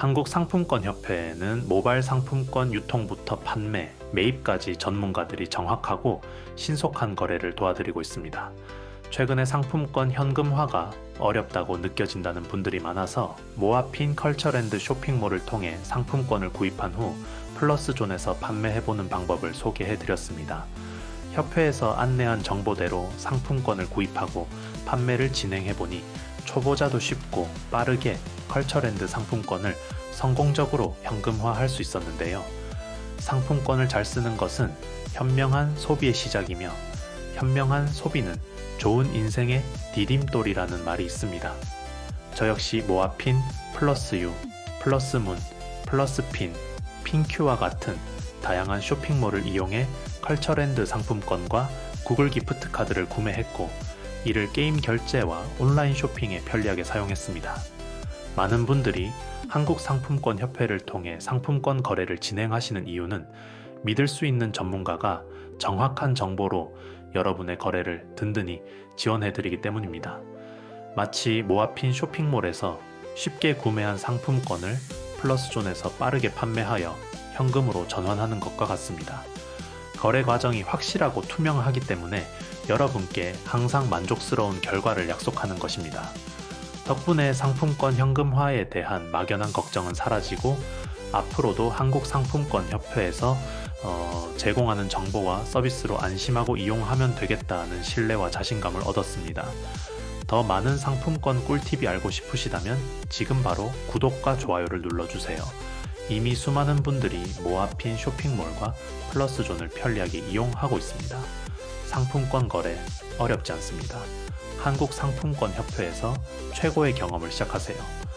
한국상품권협회에는 모바일 상품권 유통부터 판매, 매입까지 전문가들이 정확하고 신속한 거래를 도와드리고 있습니다. 최근에 상품권 현금화가 어렵다고 느껴진다는 분들이 많아서 모아핀 컬처랜드 쇼핑몰을 통해 상품권을 구입한 후 플러스존에서 판매해보는 방법을 소개해드렸습니다. 협회에서 안내한 정보대로 상품권을 구입하고 판매를 진행해보니 초보자도 쉽고 빠르게 컬처랜드 상품권을 성공적으로 현금화할 수 있었는데요. 상품권을 잘 쓰는 것은 현명한 소비의 시작이며 현명한 소비는 좋은 인생의 디딤돌이라는 말이 있습니다. 저 역시 모아핀, 플러스 유, 플러스 문, 플러스 핀, 핀큐와 같은 다양한 쇼핑몰을 이용해 컬처랜드 상품권과 구글 기프트 카드를 구매했고 이를 게임 결제와 온라인 쇼핑에 편리하게 사용했습니다. 많은 분들이 한국상품권협회를 통해 상품권 거래를 진행하시는 이유는 믿을 수 있는 전문가가 정확한 정보로 여러분의 거래를 든든히 지원해드리기 때문입니다. 마치 모아핀 쇼핑몰에서 쉽게 구매한 상품권을 플러스존에서 빠르게 판매하여 현금으로 전환하는 것과 같습니다. 거래 과정이 확실하고 투명하기 때문에 여러분께 항상 만족스러운 결과를 약속하는 것입니다. 덕분에 상품권 현금화에 대한 막연한 걱정은 사라지고 앞으로도 한국 상품권 협회에서 어, 제공하는 정보와 서비스로 안심하고 이용하면 되겠다는 신뢰와 자신감을 얻었습니다. 더 많은 상품권 꿀팁이 알고 싶으시다면 지금 바로 구독과 좋아요를 눌러주세요. 이미 수많은 분들이 모아핀 쇼핑몰과 플러스존을 편리하게 이용하고 있습니다. 상품권 거래 어렵지 않습니다. 한국상품권협회에서 최고의 경험을 시작하세요.